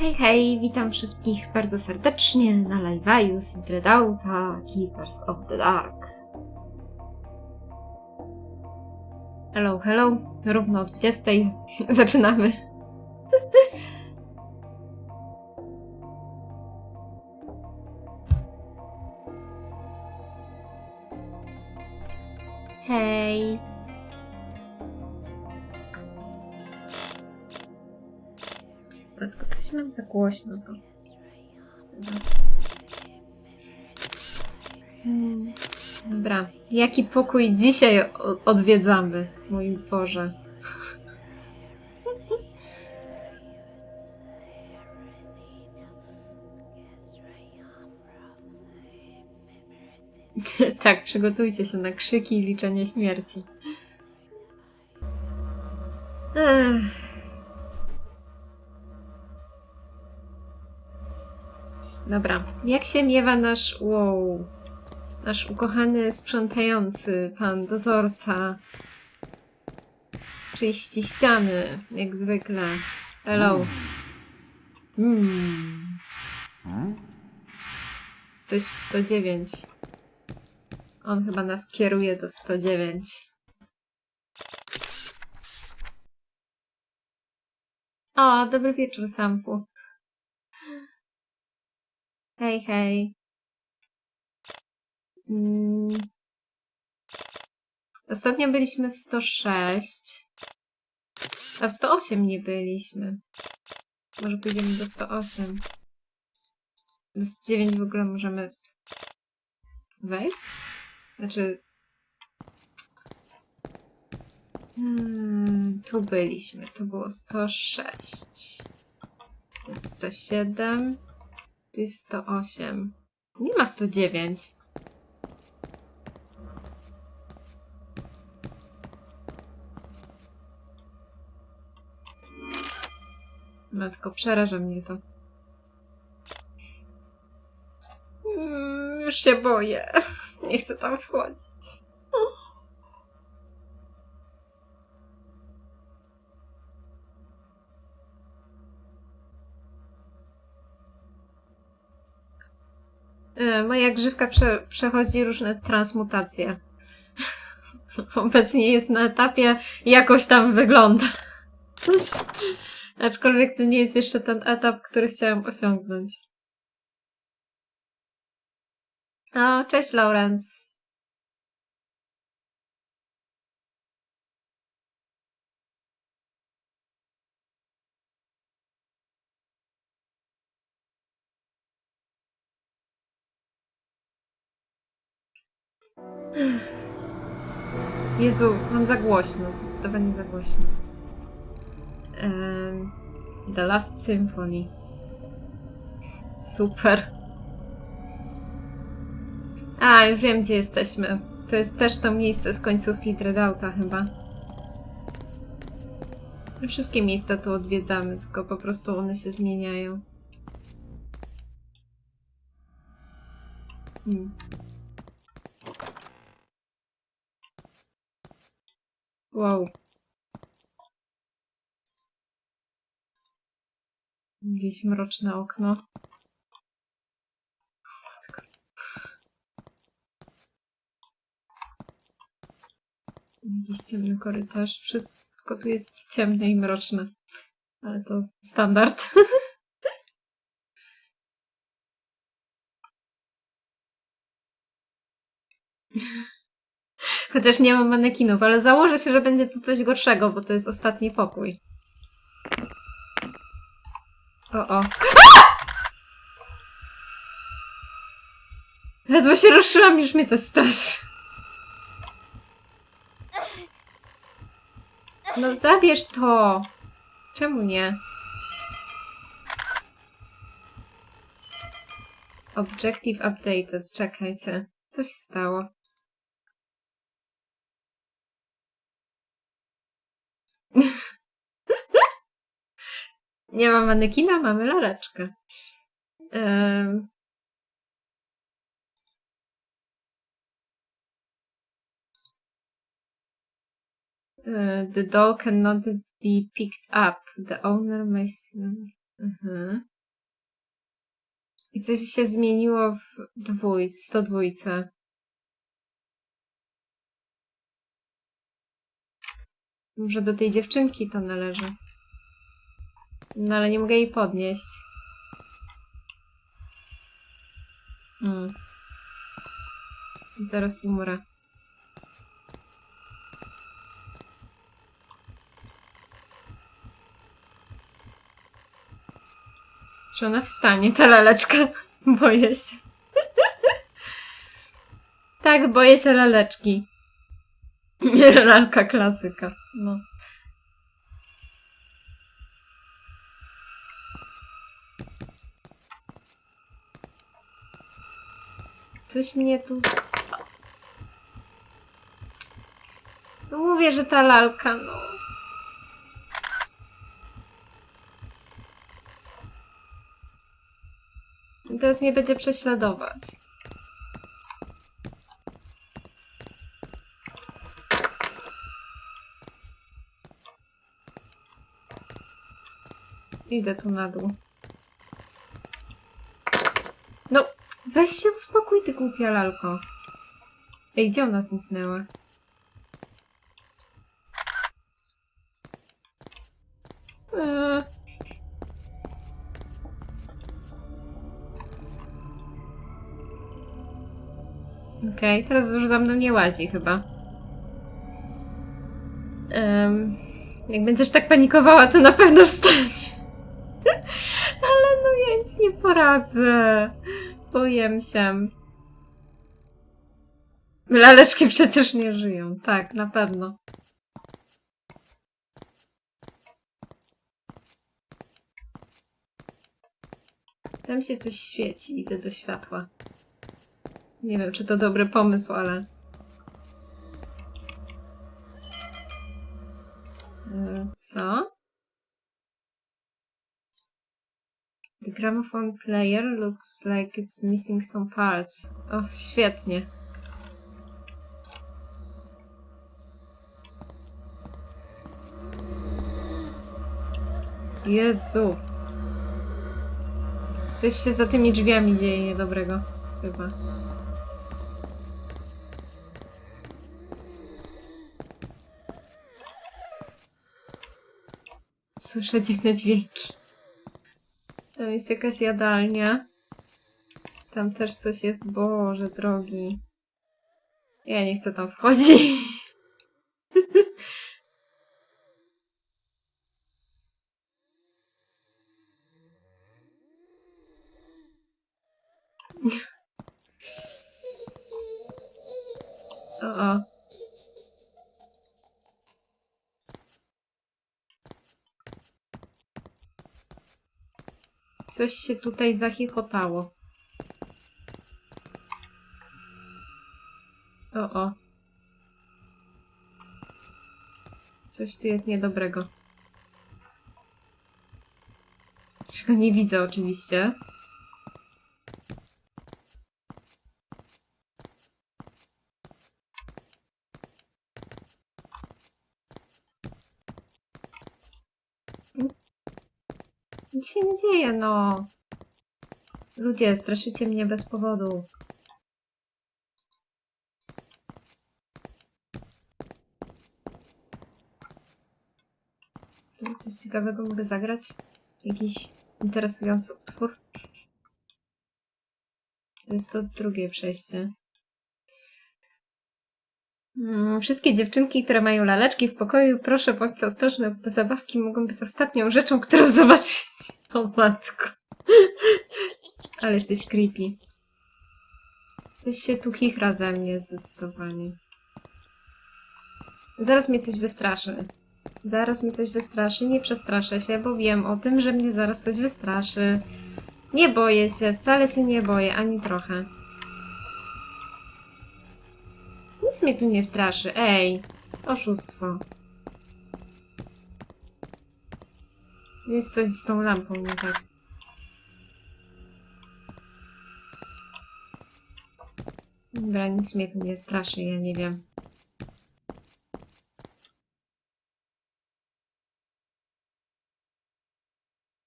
Hej, hej, witam wszystkich bardzo serdecznie na live'aju z Dreadouta Keepers of the Dark. Hello, hello, równo o 20 zaczynamy. Głośno. Hmm, Dobra, jaki pokój dzisiaj odwiedzamy, mój Boże. tak, przygotujcie się na krzyki i liczenie śmierci. Ech. Jak się miewa nasz wow, nasz ukochany sprzątający, pan dozorca? Czyści ściany, jak zwykle. Hello. Hmm. Coś w 109. On chyba nas kieruje do 109. O, dobry wieczór, Sampu. Hej, hej. Mm. Ostatnio byliśmy w 106. A w 108 nie byliśmy. Może pójdziemy do 108. Do 109 w ogóle możemy wejść? Znaczy... Hmm, tu byliśmy. To było 106. To jest 107. Tu jest 108. Nie ma 109. Matko, przeraża mnie to. Mm, Już się boję. Nie chcę tam wchodzić. Moja grzywka prze, przechodzi różne transmutacje. Obecnie jest na etapie jakoś tam wygląda. Aczkolwiek to nie jest jeszcze ten etap, który chciałam osiągnąć. O, cześć Lawrence. Jezu, mam za głośno, zdecydowanie za głośno. Em, The Last Symphony. Super. A, wiem, gdzie jesteśmy. To jest też to miejsce z końcówki Dreadouta chyba. Wszystkie miejsca tu odwiedzamy, tylko po prostu one się zmieniają. Hmm. Wow. Jakieś mroczne okno. Jakiś ciemny korytarz. Wszystko tu jest ciemne i mroczne. Ale to standard. Chociaż nie mam manekinów, ale założę się, że będzie tu coś gorszego, bo to jest ostatni pokój. O, o. Ledwo się ruszyłam, już mnie coś straszy. No zabierz to. Czemu nie? Objective updated. Czekajcie. Co się stało? Nie ma manekina, mamy laleczkę. Uh, the doll cannot be picked up. The owner may... Mhm. I coś się zmieniło w dwój, 102. Może do tej dziewczynki to należy. No ale nie mogę jej podnieść. Mm. Zaraz umrę. Czy ona wstanie, ta laleczka? Boję się. tak, boję się laleczki. Lalka klasyka. No. Coś mnie tu... No mówię, że ta lalka, no. Teraz mnie będzie prześladować. Idę tu na dół. No, weź się uspokój, ty głupia lalko. Ej, gdzie ona zniknęła? Eee. Okej, teraz już za mną nie łazi chyba. Em, jak będziesz tak panikowała, to na pewno wstanie. Ale no ja nic nie poradzę. Boję się. Laleczki przecież nie żyją. Tak, na pewno. Tam się coś świeci, idę do światła. Nie wiem, czy to dobry pomysł, ale. E, Co? The gramophone player looks like it's missing some parts. O, świetnie. Jezu. Coś się za tymi drzwiami dzieje niedobrego. Chyba. Słyszę dziwne dźwięki. Tam jest jakaś jadalnia. Tam też coś jest. Boże drogi. Ja nie chcę tam wchodzić. O, o. Coś się tutaj zachichotało. O, o. Coś tu jest niedobrego. Czego nie widzę oczywiście. Nic się nie dzieje, no. Ludzie, straszycie mnie bez powodu. Tu Coś ciekawego mogę zagrać? Jakiś interesujący utwór? To jest to drugie przejście. Mm, Wszystkie dziewczynki, które mają laleczki w pokoju, proszę bądźcie ostrożne, bo te zabawki mogą być ostatnią rzeczą, którą zobaczycie. O matko. Ale jesteś creepy. Coś się tu chichra ze mnie zdecydowanie. Zaraz mnie coś wystraszy. Zaraz mnie coś wystraszy. Nie przestraszę się, bo wiem o tym, że mnie zaraz coś wystraszy. Nie boję się, wcale się nie boję, ani trochę. Nic mnie tu nie straszy. Ej, oszustwo. Jest coś z tą lampą nie tak. Dobra, nic mnie tu nie straszy, ja nie wiem.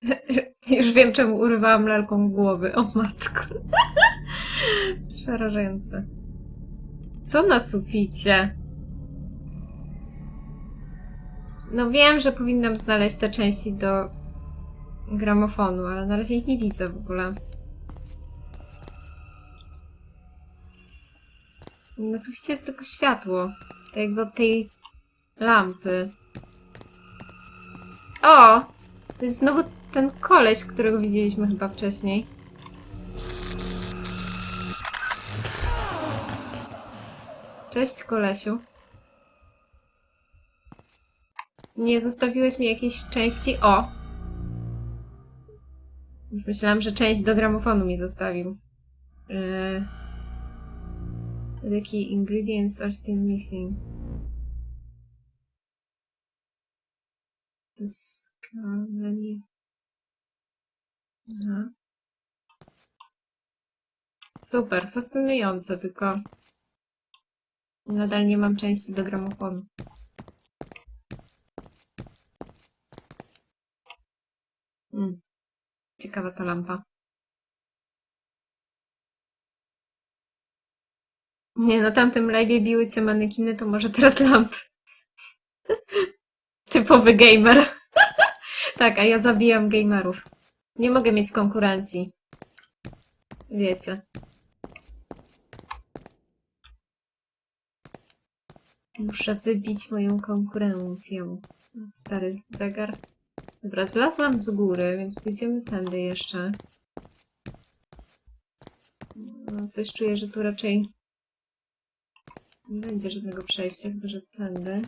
Już wiem, czemu urwałam lalką głowy. O matko. Przerażające. Co na suficie? No wiem, że powinnam znaleźć te części do gramofonu, ale na razie ich nie widzę w ogóle. Na suficie jest tylko światło. Tak jakby od tej lampy. O! To jest znowu ten koleś, którego widzieliśmy chyba wcześniej. Cześć, kolesiu. Nie zostawiłeś mi jakiejś części. O! Myślałam, że część do gramofonu mi zostawił. Key ingredients are still missing. Discover menu. Aha. Super, fascynujące, tylko nadal nie mam części do gramofonu. Mm. Ciekawa ta lampa. Nie, na tamtym live'ie biły cię manekiny, to może teraz lampy. Typowy gamer. tak, a ja zabijam gamerów. Nie mogę mieć konkurencji. Wiecie. Muszę wybić moją konkurencję. Stary zegar. Dobra, zlazłam z góry, więc pójdziemy tędy jeszcze. No, coś czuję, że tu raczej nie będzie żadnego przejścia, chyba że tędy.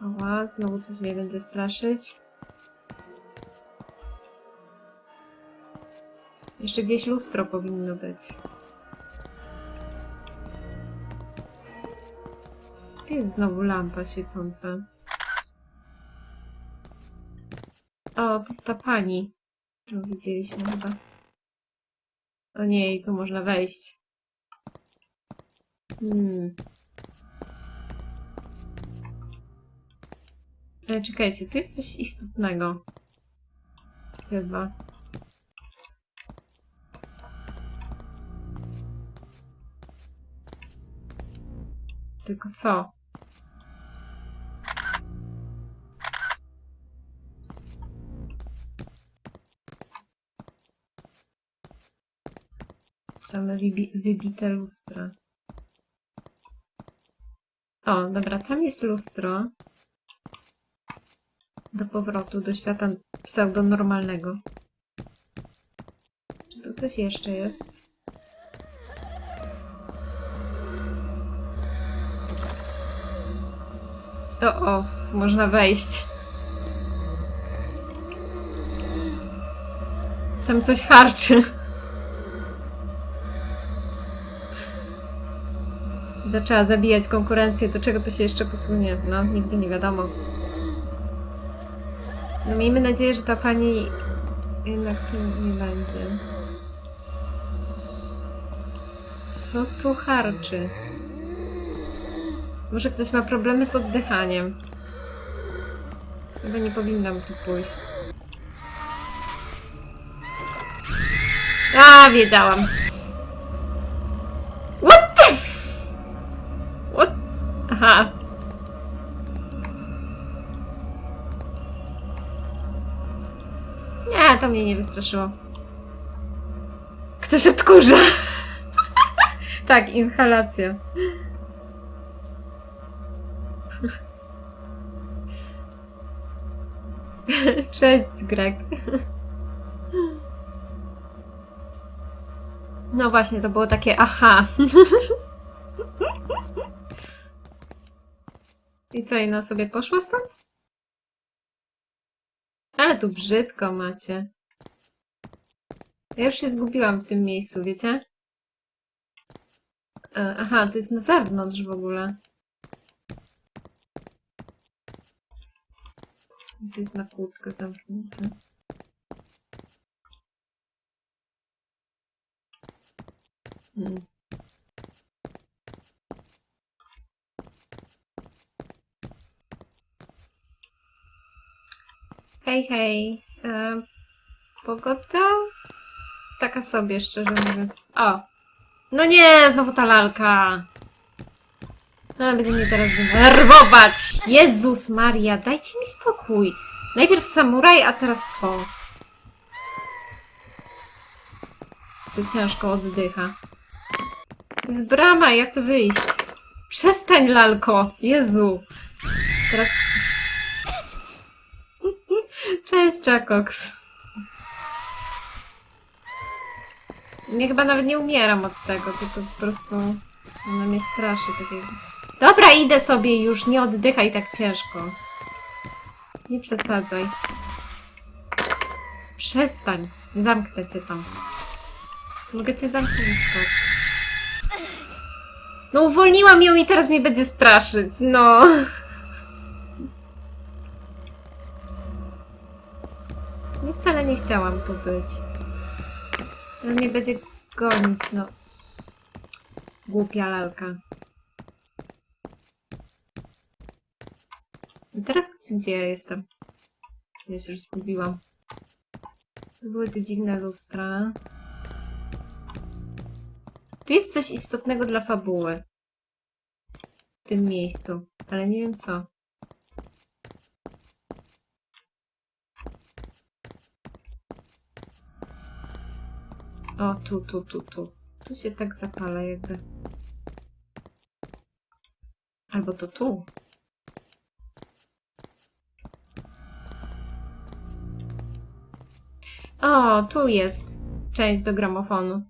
Ała, znowu coś mnie będzie straszyć. Jeszcze gdzieś lustro powinno być. Tu jest znowu lampa świecąca. To jest ta pani. którą widzieliśmy chyba. O nie, i tu można wejść. Hmm. E, czekajcie, tu jest coś istotnego. Chyba. Tylko co? Same wybi- wybite lustra. O, dobra, tam jest lustro. Do powrotu do świata pseudonormalnego. Czy tu coś jeszcze jest? O, o, można wejść. Tam coś harczy. Zaczęła zabijać konkurencję, do czego to się jeszcze posunie? No, nigdy nie wiadomo. No miejmy nadzieję, że ta pani jednak nie będzie. Co tu harczy? Może ktoś ma problemy z oddychaniem. Chyba nie powinnam tu pójść. A, wiedziałam. To mnie nie wystraszyło. Ktoś odkurza. tak, inhalacja. Cześć, Greg. No właśnie, to było takie aha. I co, Ina sobie poszła stąd? Ale tu brzydko macie. Ja już się zgubiłam w tym miejscu, wiecie? E, Aha, to jest na zewnątrz w ogóle. To jest na kłódkę zamknięte. Hmm. Hej, hej. E, pogoda? Taka sobie, szczerze mówiąc. O! No nie, znowu ta lalka! No, będzie mnie teraz denerwować! Jezus Maria, dajcie mi spokój! Najpierw samuraj, a teraz to. To ciężko oddycha. To jest brama, ja chcę wyjść. Przestań, lalko! Jezu! Teraz... Cześć, Jacox. Ja chyba nawet nie umieram od tego, tylko po prostu ona mnie straszy. Dobra, idę sobie już, nie oddychaj tak ciężko. Nie przesadzaj. Przestań. Zamknę cię tam. Mogę cię zamknąć, tak. No uwolniłam ją i teraz mnie będzie straszyć, no. Nie wcale nie chciałam tu być. Ale mnie będzie gonić, no. Głupia lalka. I teraz gdzie ja jestem? Ja się już zgubiłam. To były te dziwne lustra. Tu jest coś istotnego dla fabuły. W tym miejscu, ale nie wiem co. O, tu, tu, tu, tu. Tu się tak zapala jakby. Albo to tu. O, tu jest część do gramofonu.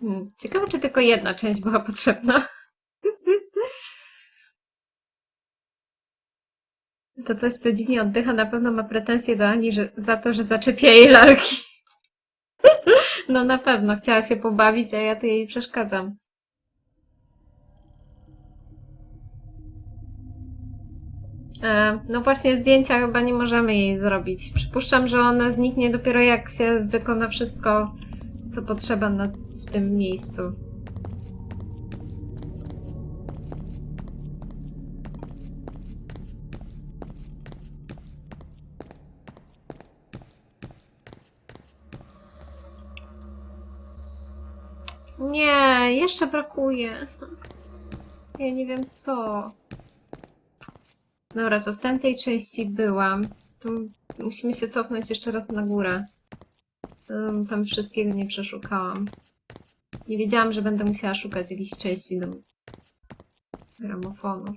Hmm, ciekawe, czy tylko jedna część była potrzebna. To coś, co dziwnie oddycha, na pewno ma pretensje do Ani że, za to, że zaczepia jej lalki. No na pewno, chciała się pobawić, a ja tu jej przeszkadzam. E, no właśnie zdjęcia chyba nie możemy jej zrobić. Przypuszczam, że ona zniknie dopiero jak się wykona wszystko, co potrzeba na, w tym miejscu. Nie, jeszcze brakuje. Ja nie wiem co. Dobra, to w tamtej części byłam. Tu musimy się cofnąć jeszcze raz na górę. Tam- wszystkiego nie przeszukałam. Nie wiedziałam, że będę musiała szukać jakiejś części do gramofonu.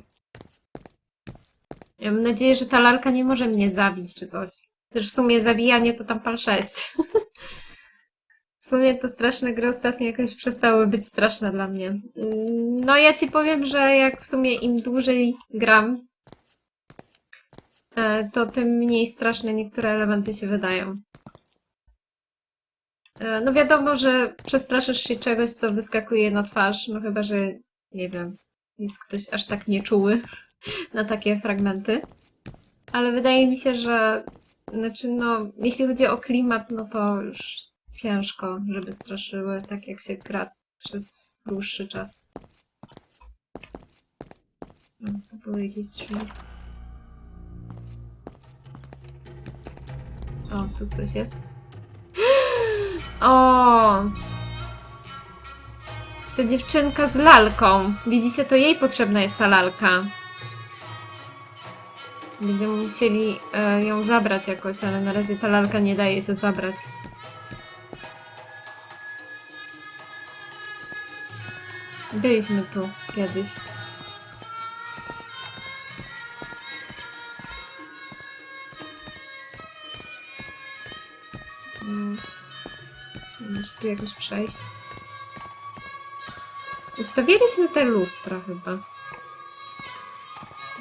Ja mam nadzieję, że ta lalka nie może mnie zabić czy coś. Też w sumie zabijanie to tam pal 6. Sumie te straszne gry ostatnio jakoś przestały być straszne dla mnie. No ja ci powiem, że jak w sumie im dłużej gram, e, to tym mniej straszne niektóre elementy się wydają. E, No wiadomo, że przestraszysz się czegoś, co wyskakuje na twarz, no chyba, że nie wiem, jest ktoś aż tak nieczuły na takie fragmenty. Ale wydaje mi się, że znaczy no, jeśli chodzi o klimat, no to już ciężko, żeby straszyły tak jak się gra przez dłuższy czas. No, to były jakieś drzwi. O, tu coś jest. O! Ta dziewczynka z lalką. Widzicie, to jej potrzebna jest ta lalka. Będziemy musieli e, ją zabrać jakoś, ale na razie ta lalka nie daje się zabrać. Byliśmy tu kiedyś. Mm. Da się tu jakoś przejść. Ustawiliśmy te lustra chyba.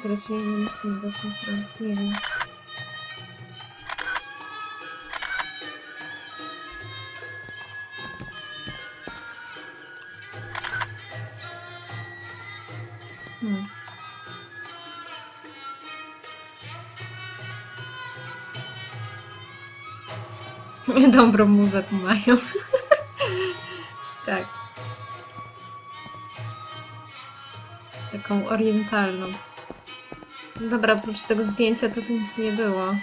Teraz się nic nie da z tym zrobić. Hmm. Dobrą muzę tu mają. tak. Taką orientalną. Dobra, oprócz tego zdjęcia to tu nic nie było.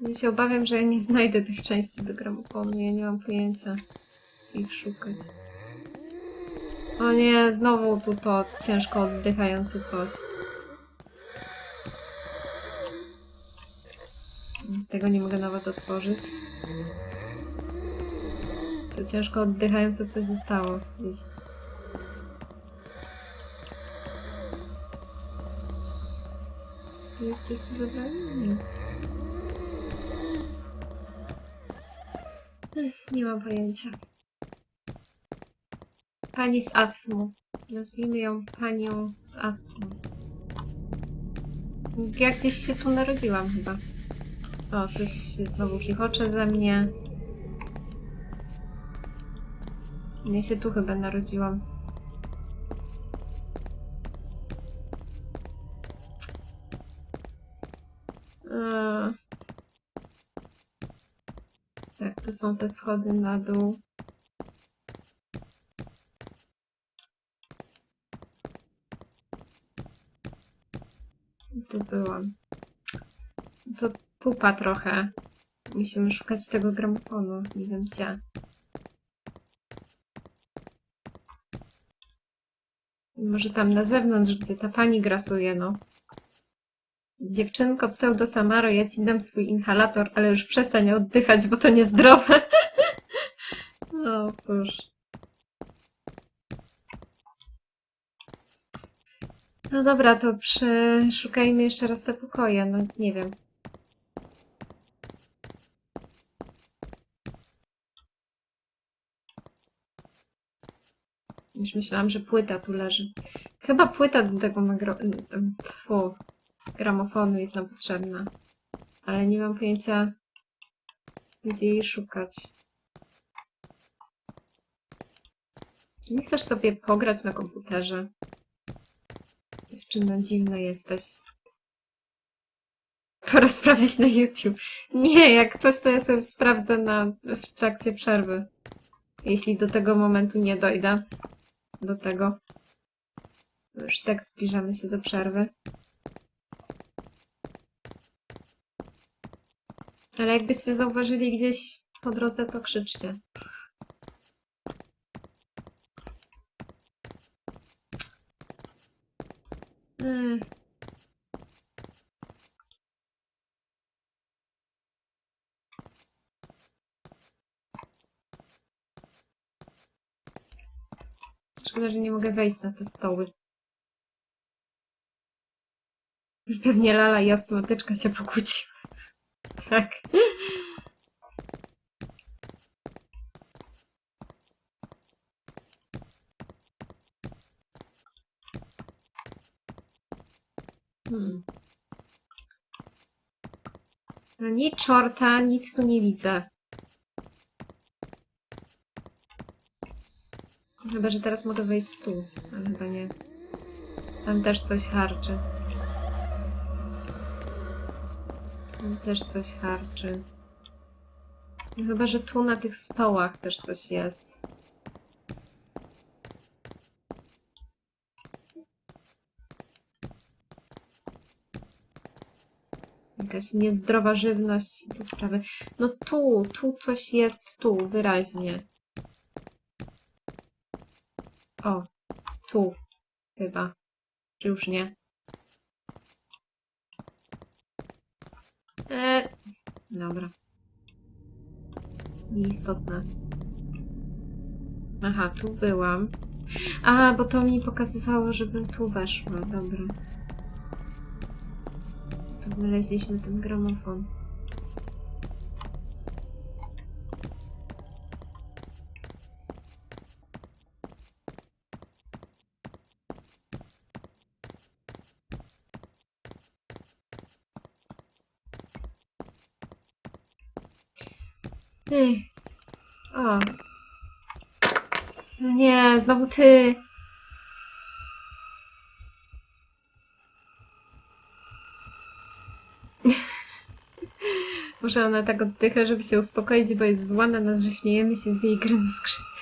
Ja się obawiam, że ja nie znajdę tych części do gramofonu. Ja nie mam pojęcia, gdzie ich szukać. O nie, znowu tu to ciężko oddychające coś. Tego nie mogę nawet otworzyć. To ciężko oddychające coś zostało. Jest coś tu zabrane? Nie. Nie mam pojęcia. Pani z astmą. Nazwijmy ją panią z astmą. Ja gdzieś się tu narodziłam chyba. O, coś znowu chichocze ze mnie. Ja się tu chyba narodziłam. Eee. Tak, tu są te schody na dół. Tu byłam. To pupa trochę. Musimy szukać tego gramofonu. Nie wiem gdzie. Może tam na zewnątrz, gdzie ta pani grasuje, no. Dziewczynko pseudo Samaro, ja ci dam swój inhalator, ale już przestań oddychać, bo to niezdrowe. No cóż. No dobra, to przeszukajmy jeszcze raz te pokoje. No nie wiem. Już myślałam, że płyta tu leży. Chyba płyta do tego magro... gramofonu jest nam potrzebna. Ale nie mam pojęcia, gdzie jej szukać. Nie chcesz sobie pograć na komputerze? Dziewczyno, dziwna jesteś. Pora sprawdzić na YouTube. Nie, jak coś, to ja sobie sprawdzę na, w trakcie przerwy. Jeśli do tego momentu nie dojdę. Do tego. Już tak zbliżamy się do przerwy. Ale jakbyście zauważyli gdzieś po drodze, to krzyczcie. Ech. Szkoda, że nie mogę wejść na te stoły. Pewnie Lala i astmatyczka się pokłóciły. Tak. Hmm. No nic czorta, nic tu nie widzę. Chyba, że teraz mogę wejść tu, ale chyba nie. Tam też coś harczy. Tam też coś harczy. Chyba, że tu na tych stołach też coś jest. Jakaś niezdrowa żywność i te sprawy. No tu, tu coś jest, tu, wyraźnie. O, tu, chyba. Czy już nie? E, dobra. Nieistotne. Aha, tu byłam. A, bo to mi pokazywało, żebym tu weszła. Dobra. Tu znaleźliśmy ten gramofon. Ej. A. No nie, znowu ty. Może ona tak oddycha, żeby się uspokoić, bo jest zła na nas, że śmiejemy się z jej gry na.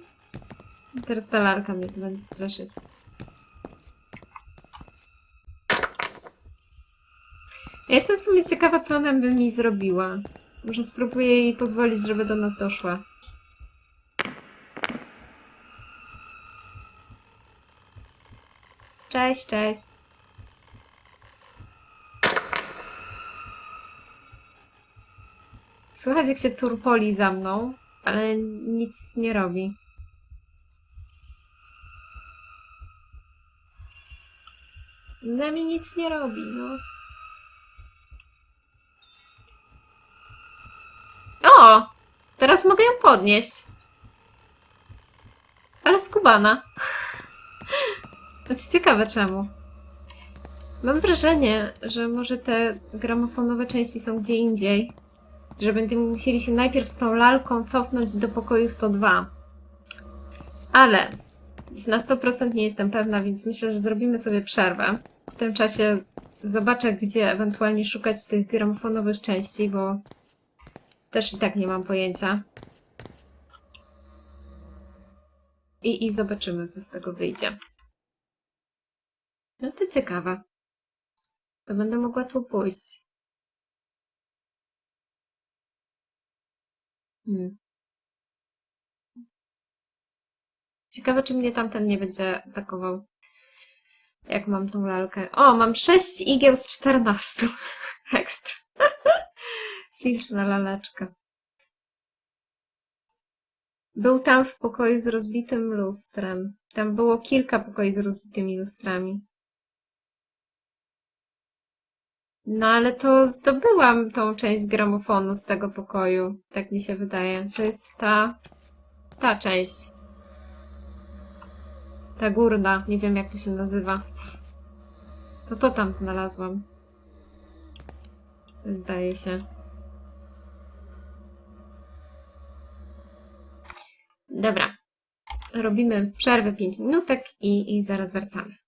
Teraz ta lalka mnie tu będzie straszyć. Ja jestem w sumie ciekawa, co ona by mi zrobiła. Może spróbuję jej pozwolić, żeby do nas doszła. Cześć, cześć. Słychać, jak się turpoli za mną, ale nic nie robi. Z nami nic nie robi, no. Teraz mogę ją podnieść. Ale skubana. To jest ciekawe czemu. Mam wrażenie, że może te gramofonowe części są gdzie indziej. Że będziemy musieli się najpierw z tą lalką cofnąć do pokoju 102. Ale na 100% nie jestem pewna, więc myślę, że zrobimy sobie przerwę. W tym czasie zobaczę, gdzie ewentualnie szukać tych gramofonowych części, bo też i tak nie mam pojęcia. I, i zobaczymy, co z tego wyjdzie. No to ciekawe. To będę mogła tu pójść. Hmm. Ciekawe, czy mnie tamten nie będzie atakował. Jak mam tą lalkę. O, mam 6 igieł z 14. Ekstra. Śliczna laleczka. Był tam w pokoju z rozbitym lustrem. Tam było kilka pokoi z rozbitymi lustrami. No ale to zdobyłam tą część gramofonu z tego pokoju. Tak mi się wydaje. To jest ta... ta część. Ta górna. Nie wiem jak to się nazywa. To to tam znalazłam. Zdaje się. Dobra. Robimy przerwę 5 minutek i, i zaraz wracamy.